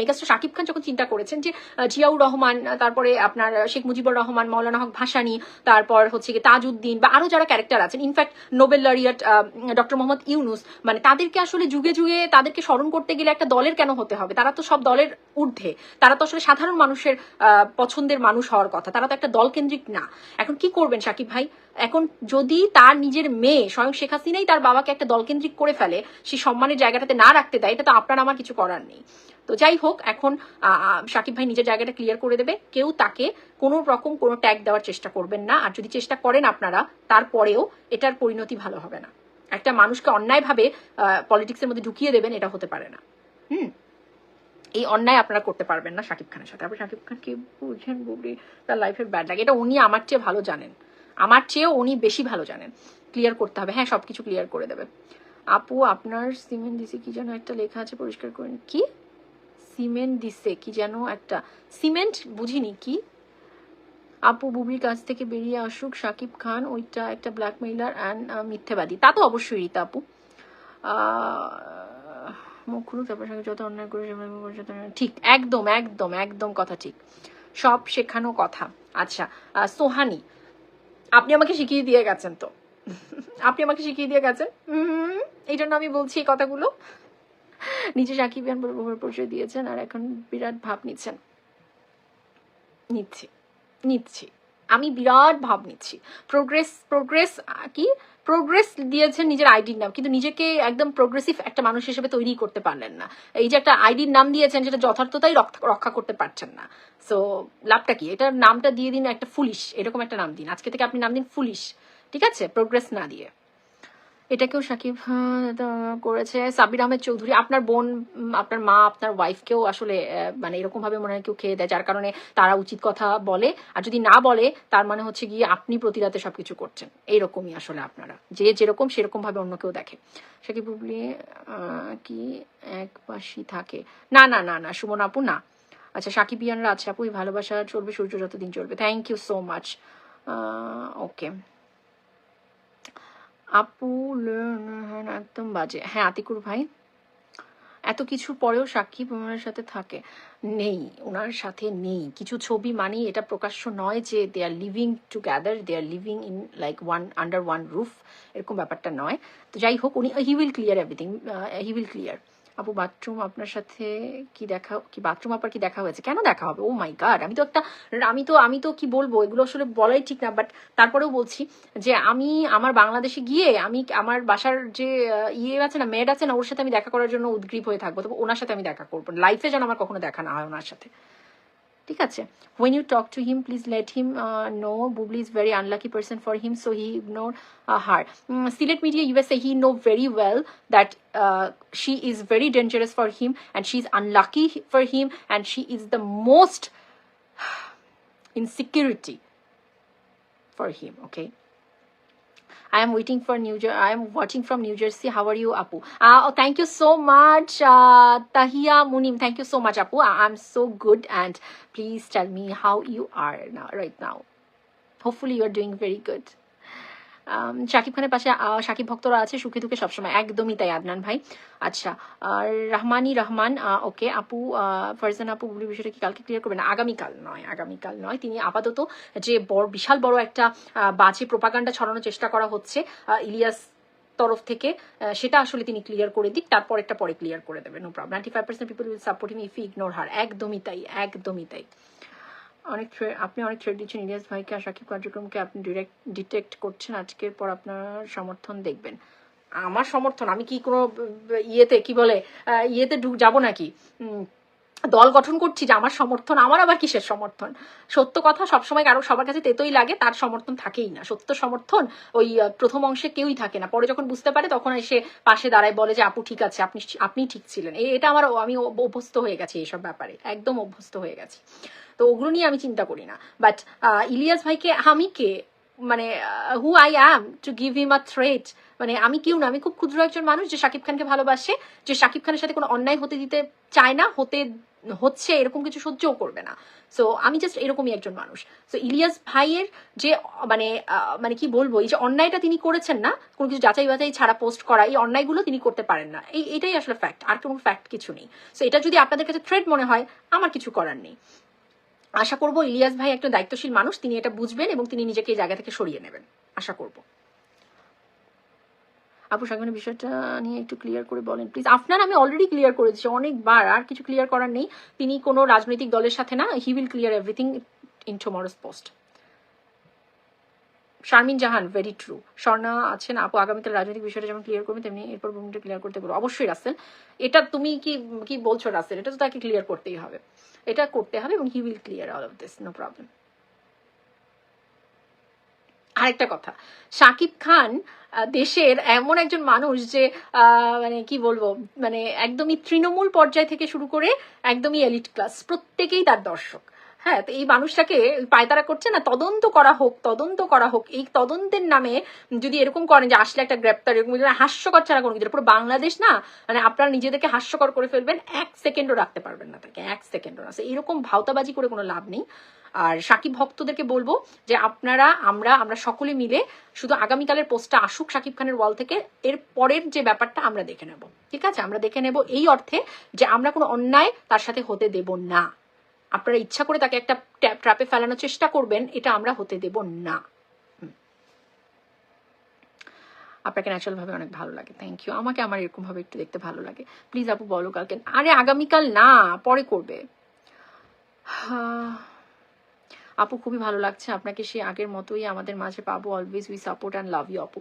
Megastar Shakib Khan যখন চিন্তা করেছেন যে জিয়াউর রহমান তারপরে আপনার শেখ মুজিবুর রহমান, মৌলানা হক ভাসানি, তারপর হচ্ছে গিয়ে তাজউদ্দিন বা আরও যারা ক্যারেক্টার আছেন in fact nobel laureate doctor Mohammad Yunus মানে তাদেরকে আসলে যুগে যুগে তাদেরকে স্মরণ করতে গেলে একটা দলের কেন হতে হবে? তারা তো সব দলের ঊর্ধ্বে। তারা তো আসলে সাধারণ মানুষের পছন্দের মানুষ হওয়ার কথা। তারা তো একটা দল কেন্দ্রিক না। এখন কি করবেন সাকিব ভাই? এখন যদি তার নিজের মেয়ে স্বয়ং শেখ হাসিনাই তার বাবাকে একটা দলকেন্দ্রিক করে ফেলে সেই সম্মানের জায়গাটাতে না রাখতে দেয়, এটা তো আপনার আমার কিছু করার নেই। তো যাই হোক, এখন সাকিব ভাই নিজের জায়গাটা ক্লিয়ার করে দেবে। কেউ তাকে কোনো রকম কোনো ট্যাগ দেওয়ার চেষ্টা করবেন না। আর যদি চেষ্টা করেন আপনারা, তারপরেও এটার পরিণতি ভালো হবে না। একটা মানুষকে অন্যায়ভাবে পলিটিক্সের মধ্যে ঢুকিয়ে দেবেন, এটা হতে পারে না। হুম? এই অন্যায় আপনারা করতে পারবেন না শাকিব খানের সাথে। আপনি শাকিব খানকে বুঝেন, বুবলি, তার লাইফের ব্যাড লাগে এটা উনি আমার চেয়ে ভালো জানেন। আমার চেয়েও উনি বেশি ভালো জানেন। ক্লিয়ার করতে হবে। হ্যাঁ সবকিছু ক্লিয়ার করে দেবে। আপু, আপনার সিমেন্ট দিছে কি যেন একটা লেখা আছে, পরিষ্কার করেন কি? সিমেন্ট দিছে কি যেন একটা। সিমেন্ট? বুঝিনি। কি? আপু, বুবলির কাছ থেকে বেরিয়ে আসুক শাকিব খান, ওইটা একটা ব্ল্যাকমেইলার অ্যান্ড মিথ্যেবাদী। তা তো অবশ্যই, রীতা আপু। মুখ খুলুক, তারপর সঙ্গে যত অন্যায় করে ঠিক, একদম একদম একদম কথা ঠিক। সব শেখানো কথা। আচ্ছা সোহানি, আপনি আমাকে শিখিয়ে দিয়ে গেছেন তো। আপনি আমাকে শিখিয়ে দিয়ে গেছেন? এই জন্য আমি বলছি এই কথাগুলো। নিজে সাকিবিয়ান পরিচয় দিয়েছেন আর এখন বিরাট ভাব নিচ্ছেন। নিচ্ছি নিচ্ছি। আমি বিরাট ভাব নিচ্ছি। প্রোগ্রেস প্রোগ্রেস কি? প্রোগ্রেস দিয়েছেন নিজের আইডির নাম। কিন্তু নিজেকে একদম প্রোগ্রেসিভ একটা মানুষ হিসেবে তৈরি করতে পারলেন না। এই যে একটা আইডির নাম দিয়েছেন, সেটা যথার্থতাই রক্ষা করতে পারছেন না। সো লাভটা কি? এটার নামটা দিয়ে দিন একটা ফুলিশ এরকম একটা নাম দিন। আজকে থেকে আপনি নাম দিন ফুলিশ ঠিক আছে? প্রোগ্রেস না দিয়ে। এটাকেও সাকিব করেছে। সাবির আহমেদ চৌধুরী, আপনার বোন আপনার মা, আপনার ওয়াইফকেও আসলে মানে এরকম ভাবে মনে হয় কেউ খেয়ে দেয়, যার কারণে তারা উচিত কথা বলে। আর যদি না বলে, তার মানে হচ্ছে গিয়ে আপনি প্রতি রাতে সবকিছু করছেন। এইরকমই আসলে আপনারা। যে যেরকম সেরকম ভাবে অন্য কেউ দেখে। সাকিব কি এক পাশই থাকে? না না না না, সুমন আপু, না। আচ্ছা সাকিব ইয়ানরা আছে আপু ভালোবাসা চলবে, সূর্য যতদিন চলবে। Thank you so much okay আপু একদম বাজে। হ্যাঁ আতিকুর ভাই। এত কিছুর পরেও সাক্ষী ওনার সাথে থাকে। নেই, ওনার সাথে নেই। কিছু ছবি মানেই এটা প্রকাশ্য নয় যে they are living together they are living in like one under one roof এরকম ব্যাপারটা নয়। তো যাই হোক, উনি he will clear everything he will clear আপু বাথরুম আপনার সাথে কি দেখা, কি বাথরুম আপনার কি দেখা হয়েছে? কেন দেখা হবে? ও মাই গাড আমি তো একটা, আমি তো আমি তো কি বলব? এগুলো আসলে বলাই ঠিক না বাট তারপরেও বলছি যে আমি আমার বাংলাদেশে গিয়ে আমি আমার বাসার যে ইয়ে আছে না মেড আছে না, ওর সাথে আমি দেখা করার জন্য উদ্গ্রীব হয়ে থাকব। তবে ওনার সাথে আমি দেখা করব। লাইফে যেন আমার কখনো দেখা না হয় ওনার সাথে। ঠিক আছে when you talk to him please let him uh, know Bubli is very unlucky person for him so he ignore uh, her mm, Silet Media USA he know very well that uh, she is very dangerous for him and she is unlucky for him and she is the most insecurity for him okay I am waiting for New Jersey. I am watching from New Jersey. How are you, Apu? Uh, oh, thank you so much, uh, Tahia Munim. Thank you so much, Apu. I- I'm so good, and please tell me how you are now, right now. Hopefully, you are doing very good. Shakib খানের পাশে শাকিব ভক্তরা আছে, সুখে দুঃখে সবসময়। একদমই তাই, আদনান ভাই। আচ্ছা আর রহমানি রহমান ওকে, আপু ফারজান আপু বুবলির বিষয়টা কি কালকে ক্লিয়ার করবেন? আগামীকাল নয় আগামীকাল নয়। তিনি আপাতত যে বড়, বিশাল বড় একটা বাজে প্রোপাগান্ডা ছড়ানোর চেষ্টা করা হচ্ছে ইলিয়াস তরফ থেকে সেটা আসলে তিনি ক্লিয়ার করে দিক, তারপর একটা পরে ক্লিয়ার করে দেবেন no problem ninety five percent people will support him if ignore her একদমই তাই একদমই তাই। অনেক আপনি অনেক থ্রেড দিচ্ছেন ইলিয়াস ভাইকে আর সাকিব কার্যক্রমকে আপনি ডিরেক্ট ডিটেক্ট করছেন আজকের পর আপনার সমর্থন দেখবেন। আমার সমর্থন, আমি কি কোনো ইয়েতে কি বলে ইয়েতে ঢুক, যাব নাকি? দল গঠন করছি যে আমার সমর্থন, আমার আবার কিসের সমর্থন? সত্য কথা, সবসময় কারও, সবার কাছে তেতোই লাগে, তার সমর্থন থাকেই না। সত্য সমর্থন ওই প্রথম অংশে কেউই থাকে না। পরে যখন বুঝতে পারে, তখন এসে পাশে দাঁড়ায় বলে যে, আপু, ঠিক আছে, আপনি আপনি ঠিক ছিলেন। এটা আমার আমি অভ্যস্ত হয়ে গেছি এইসব ব্যাপারে। একদম অভ্যস্ত হয়ে গেছি। তো ওগুলো নিয়ে আমি চিন্তা করি না। বাট ইলিয়াস ভাইকে আমি কে? মানে who I am to give him a threat মানে আমি কেউ না, আমি খুব ক্ষুদ্র একজন মানুষ যে শাকিব খানকে ভালোবাসে, যে শাকিব খানের সাথে কোনো অন্যায় হতে দিতে চায় না, হতে, হচ্ছে এরকম কিছু সহ্যও করবে না। সো আমি জাস্ট এরকমই একজন মানুষ। সো ইলিয়াস ভাইয়ের যে মানে মানে কি বলব, এই যে অন্যায়টা তিনি করেছেন না, কোনো কিছু যাচাই বাছাই ছাড়া পোস্ট করা, এই অন্যায়গুলো তিনি করতে পারেন না। এই, এটাই আসলে ফ্যাক্ট আর কোনো ফ্যাক্ট কিছু নেই। সো এটা যদি আপনাদের কাছে থ্রেড মনে হয়, আমার কিছু করার নেই। আশা করব ইলিয়াস ভাই একটা দায়িত্বশীল মানুষ, তিনি এটা বুঝবেন এবং তিনি নিজেকে এই জায়গা থেকে সরিয়ে নেবেন। আশা করব। আপু সাগনের বিষয়টা নিয়ে একটু ক্লিয়ার করে বলেন প্লিজ আপনার আমি অলরেডি ক্লিয়ার করে দিচ্ছি অনেকবার, আর কিছু ক্লিয়ার করার নেই। তিনি কোনো রাজনৈতিক দলের সাথে না he will clear everything in tomorrow's post Sharmin Jahan very true Swarna আছেন, আপু আগামীকাল রাজনৈতিক বিষয়টা যেমন ক্লিয়ার করবে, তেমনি এরপর ভূমিটা ক্লিয়ার করতে পারব অবশ্যই রাসেল, এটা তুমি কি কি বলছো রাসেল? এটা তো তাকে ক্লিয়ার করতেই হবে। এটা করতে হবে এবং he will clear all of this no problem আরেকটা কথা শাকিব খান দেশের এমন একজন মানুষ যে মানে কি বলব মানে একদমই তৃণমূল পর্যায় থেকে শুরু করে একদমই এলিট ক্লাস প্রত্যেকেই তার দর্শক। হ্যাঁ তো এই মানুষটাকে পায়তারা করছে না, তদন্ত করা হোক, তদন্ত করা হোক। এই তদন্তের নামে যদি এরকম করেন যে আসলে একটা গ্রেপ্তার, এরকম হাস্যকর ছাড়া কোনো কিছু, পুরো বাংলাদেশ না মানে আপনারা নিজেদেরকে হাস্যকর করে ফেলবেন, এক সেকেন্ডও রাখতে পারবেন না তাকে, এক সেকেন্ডও না। এরকম ভাওতাবাজি করে কোনো লাভ নেই। আর সাকিব ভক্তদেরকে বলব যে আপনারা, আমরা আমরা সকলে মিলে শুধু আগামীকালের পোস্টটা আসুক সাকিব খানের ওয়াল থেকে, এর পরের যে ব্যাপারটা আমরা দেখে নেব। ঠিক আছে? আমরা দেখে নেব এই অর্থে যে আমরা কোনো অন্যায় তার সাথে হতে দেব না। আপনারা ইচ্ছা করে তাকে একটা ট্র্যাপে ফেলানোর চেষ্টা করবেন, এটা আমরা হতে দেব না। আপনাকে ন্যাচারাল ভাবে অনেক ভালো লাগে। থ্যাংক ইউ আমাকে আমার এরকম ভাবে একটু দেখতে ভালো লাগে। প্লিজ আপু, বলো কালকে। আরে, আগামীকাল না, পরে করবে। আপু, খুবই ভালো লাগছে। আপনাকে সে আগের মতোই আমাদের মাঝে পাবো। Always we support and love you আপু।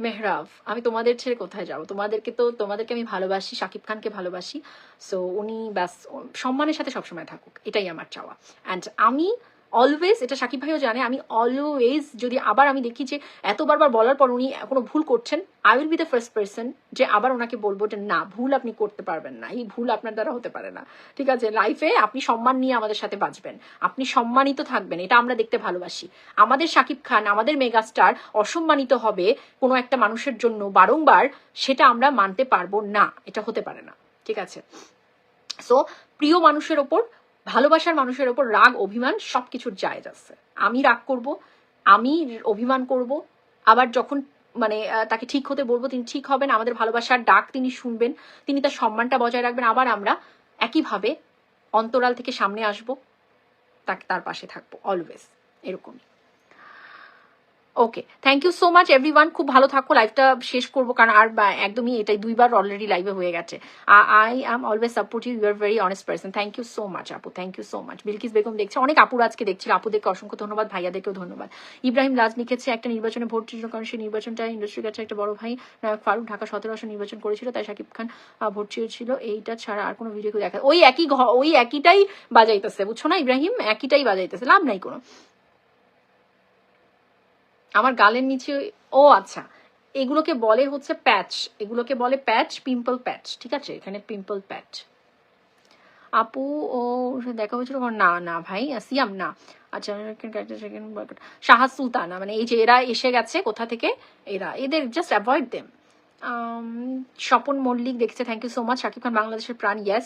মেহরাব, আমি তোমাদের ছেড়ে কোথায় যাব? তোমাদেরকে তো, তোমাদেরকে আমি ভালোবাসি, শাকিব খানকে ভালোবাসি। সো উনি ব্যাস, সম্মানের সাথে সবসময় থাকুক, এটাই আমার চাওয়া। অ্যান্ড আমি অলওয়েজ এটা সাকিব ভাইও জানে, আমি অলওয়েজ যদি আবার আমি দেখি যে এত বারবার বলার পর উনি কোনো ভুল করছেন I will be the first person যে আবার ওনাকে বলব যে না, ভুল আপনি করতে পারবেন না, এই ভুল আপনার দ্বারা হতে পারে না। ঠিক আছে লাইফে আপনি সম্মান নিয়ে আমাদের সাথে বাঁচবেন, আপনি সম্মানিত থাকবেন, এটা আমরা দেখতে ভালোবাসি। আমাদের সাকিব খান, আমাদের মেগাস্টার অসম্মানিত হবে কোনো একটা মানুষের জন্য বারংবার, সেটা আমরা মানতে পারব না, এটা হতে পারে না। ঠিক আছে? সো প্রিয় মানুষের ওপর ভালোবাসার মানুষের ওপর রাগ, অভিমান সবকিছুর জায়জ আছে। আমি রাগ করব, আমি অভিমান করব, আবার যখন মানে তাকে ঠিক হতে বলব, তিনি ঠিক হবেন, আমাদের ভালোবাসার ডাক তিনি শুনবেন, তিনি তার সম্মানটা বজায় রাখবেন, আবার আমরা একইভাবে অন্তরাল থেকে সামনে আসব, তাকে তার পাশে থাকব অলওয়েজ এরকমই। Okay thank you so much everyone খুব ভালো থাকো। লাইভটা শেষ করব, কারণ আর একদমই এটাই দুইবার অলরেডি লাইভে হয়ে গেছে। I am always support you you are very honest person thank you so much আপু। Thank you so much Bilkis Begum দেখছে। অনেক আপুর আজকে দেখছিল। আপুদেরকে অসংখ্য ধন্যবাদ, ভাইয়াদেরকেও ধন্যবাদ। ইব্রাহিম রাজ লিখেছে, একটা নির্বাচনে ভোট ছিল কারণ সেই নির্বাচনটা ইন্ডাস্ট্রির কাছে একটা বড় ভাই ফারুক, ঢাকা সতেরো আসন নির্বাচন করেছিল, তাই শাকিব খান ভোট চেয়েছিল। এইটা ছাড়া আর কোনো ভিডিও দেখা ওই একই ওই একইটাই বাজাইতেছে, বুঝছ না ইব্রাহিম? একইটাই বাজাইতেছে, লাভ নাই কোনো। আমার গালের নিচে ও আচ্ছা এগুলোকে বলে হচ্ছে প্যাচ, এগুলোকে বলে প্যাচ, পিম্পল প্যাচ, ঠিক আছে? এখানে পিম্পল প্যাচ। আপু, ও দেখা হয়েছিল? না না ভাই, সিয়াম, না। আচ্ছা শাহাদ সুলতানা মানে এই যে এরা এসে গেছে কোথা থেকে? এরা, এদের just avoid them Swapan Mallick দেখছে thank you so much Shakib Khan বাংলাদেশের প্রাণ ইয়াস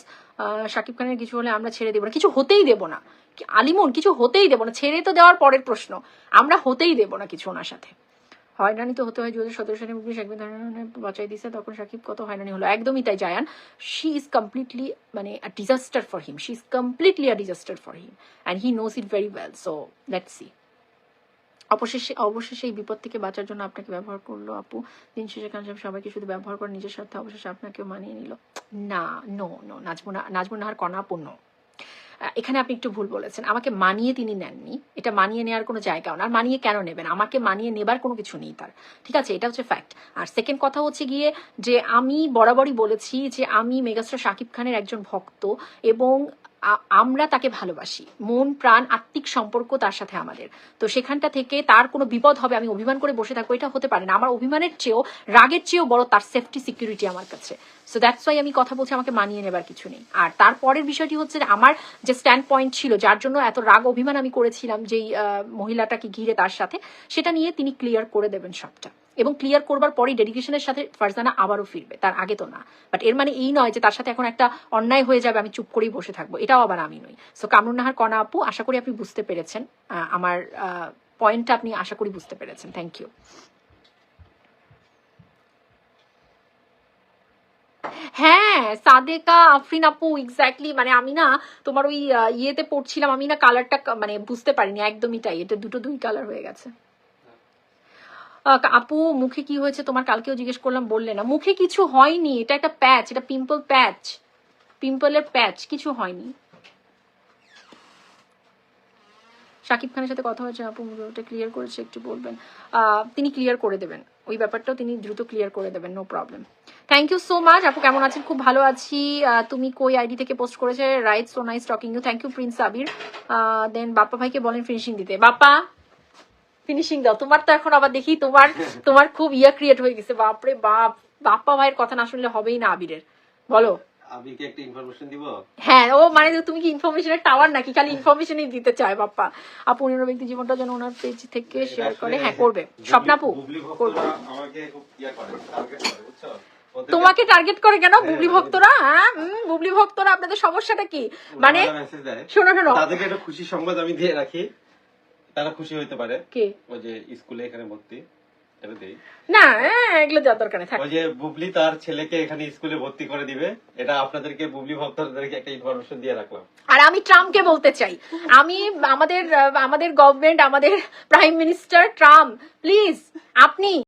শাকিব খানের কিছু হলে আমরা ছেড়ে দেবো না। কিছু হতেই দেবো না। আলিমুন কিছু হতেই দেবো না। ছেড়ে তো দেওয়ার পরের প্রশ্ন। আমরা হতেই দেবো না কিছু ওনার সাথে। হয়রানি তো হতে হয় দু হাজার সতেরো সালে বাঁচাই তখন শাকিব কত হয়রানি হলো। একদমই তাই জায়ান। শি ইজ কমপ্লিটলি মানে a disaster for him she is completely a disaster for him and he knows it very well so let's see অবশেষে অবশেষে এই বিপদ থেকে বাঁচার জন্য আপনাকে ব্যবহার করল আপু। দিন শেষে খান সবাইকে শুধু ব্যবহার করে নিজের স্বার্থে অবশেষে আপনাকেও মানিয়ে নিল। না নো নো নাজমুনা নাজমুনাহার কণা পূর্ণ আহ, এখানে আপনি একটু ভুল বলেছেন। আমাকে মানিয়ে তিনি নেননি। এটা মানিয়ে নেওয়ার কোনো জায়গাও না। আর মানিয়ে কেন নেবেন? আমাকে মানিয়ে নেবার কোনো কিছু নেই তার। ঠিক আছে, এটা হচ্ছে ফ্যাক্ট আর সেকেন্ড কথা হচ্ছে গিয়ে যে আমি বরাবরই বলেছি যে আমি মেগাস্টার শাকিব খানের একজন ভক্ত এবং আমরা তাকে ভালোবাসি। মন, প্রাণ, আত্মিক সম্পর্ক তার সাথে আমাদের। তো সেখানটা থেকে তার কোনো বিপদ হবে, আমি অভিমান করে বসে থাকব, এটা হতে পারে না। আমার অভিমানের চেয়েও, রাগের চেয়েও বড় তার সেফটি সিকিউরিটি আমার কাছে। সো দ্যাটস ওয়াই আমি কথা বলছি, আমাকে মানিয়ে নেবার কিছু নেই। আর তারপরের বিষয়টি হচ্ছে আমার যে স্ট্যান্ড পয়েন্ট ছিল, যার জন্য এত রাগ অভিমান আমি করেছিলাম, যেই মহিলাটাকে ঘিরে তার সাথে, সেটা নিয়ে তিনি ক্লিয়ার করে দেবেন সবটা। এবং ক্লিয়ার করবার পরেই ডেডিকেশনের সাথে ফারজানা আবারও ফিরবে। তার আগে তো না। বাট এর মানে এই নয় যে তার সাথে এখন একটা অন্যায় হয়ে যাবে, আমি চুপ করেই বসে থাকব। এটাও আবার আমি নই। সো কামরুন নাহার কণা আপু, আশা করি আপনি বুঝতে পেরেছেন। আমার পয়েন্টটা আপনি আশা করি বুঝতে পেরেছেন। থ্যাংক ইউ হ্যাঁ সাদেকা, আফরিন আপু এক্স্যাক্টলি মানে আমি না তোমার ওই ইয়েতে পড়ছিলাম, আমি না কালারটা মানে বুঝতে পারিনি, একদমই তাই। এটা দুটো দুই কালার হয়ে গেছে। আপু, মুখে কি হয়েছে তোমার? কালকেও জিজ্ঞেস করলাম, বললে না। মুখে কিছু হয়নি। এটা একটা প্যাচ, এটা পিম্পল প্যাচ পিম্পলের প্যাচ কিছু হয়নি। শাকিব খানের সাথে কথা হয়েছে, আপু ওটা ক্লিয়ার করেছে, একটু বলবেন। তিনি ক্লিয়ার করে দেবেন। ওই ব্যাপারটাও তিনি দ্রুত ক্লিয়ার করে দেবেন no problem thank you so much আপু, কেমন আছেন? খুব ভালো আছি। তুমি কই আইডি থেকে পোস্ট করেছে? Right so nice talking you thank you Prince Abir then Bappa ভাইকে বলেন ফিনিশিং দিতে। বাপ্পা! ফিনিশিং দাও। তোমার তো এখন আবার দেখি তোমার তোমার খুব ইয়া ক্রিয়েট হয়ে গেছে। বাপরে বাপ বাপ্পা ভাইয়ের কথা না শুনলে হবেই না আবিরের। বলো। আমি কি একটা ইনফরমেশন দিব? হ্যাঁ ও মানে তুমি কি ইনফরমেশনের টাওয়ার নাকি? খালি ইনফরমেশনই দিতে চায় বাপ্পা। আপু অন্য ব্যক্তি জীবনটা যেন ওনার পেজ থেকে শেয়ার করে। হ্যাঁ করবে। স্বপ্নাপু করবে। আমাকে খুব ইয়া করে বুঝছ? তোমাকে টার্গেট করে কেন হ্যাঁ, বুবলি। ভক্তরা? হ্যাঁ বুবলি ভক্তরা আপনাদের সমস্যাটা কি? মানে শোনো শোনো। তাদেরকে একটা খুশি সংবাদ আমি দিয়ে রাখি। তারা খুশি হইতে পারে। কে? ওই যে স্কুলে এখানে ভর্তি না হ্যাঁ, এগুলো যাওয়ার দরকার নেই ওই যে বুবলি তার ছেলেকে এখানে স্কুলে ভর্তি করে দিবে। এটা আপনাদেরকে বুবলি ভক্তদেরকে একটা ইনফরমেশন দিয়ে রাখলাম। আর আমি ট্রাম্পকে বলতে চাই। আমি আমাদের আমাদের গভর্নমেন্ট আমাদের প্রাইম মিনিস্টার ট্রাম্প প্লিজ আপনি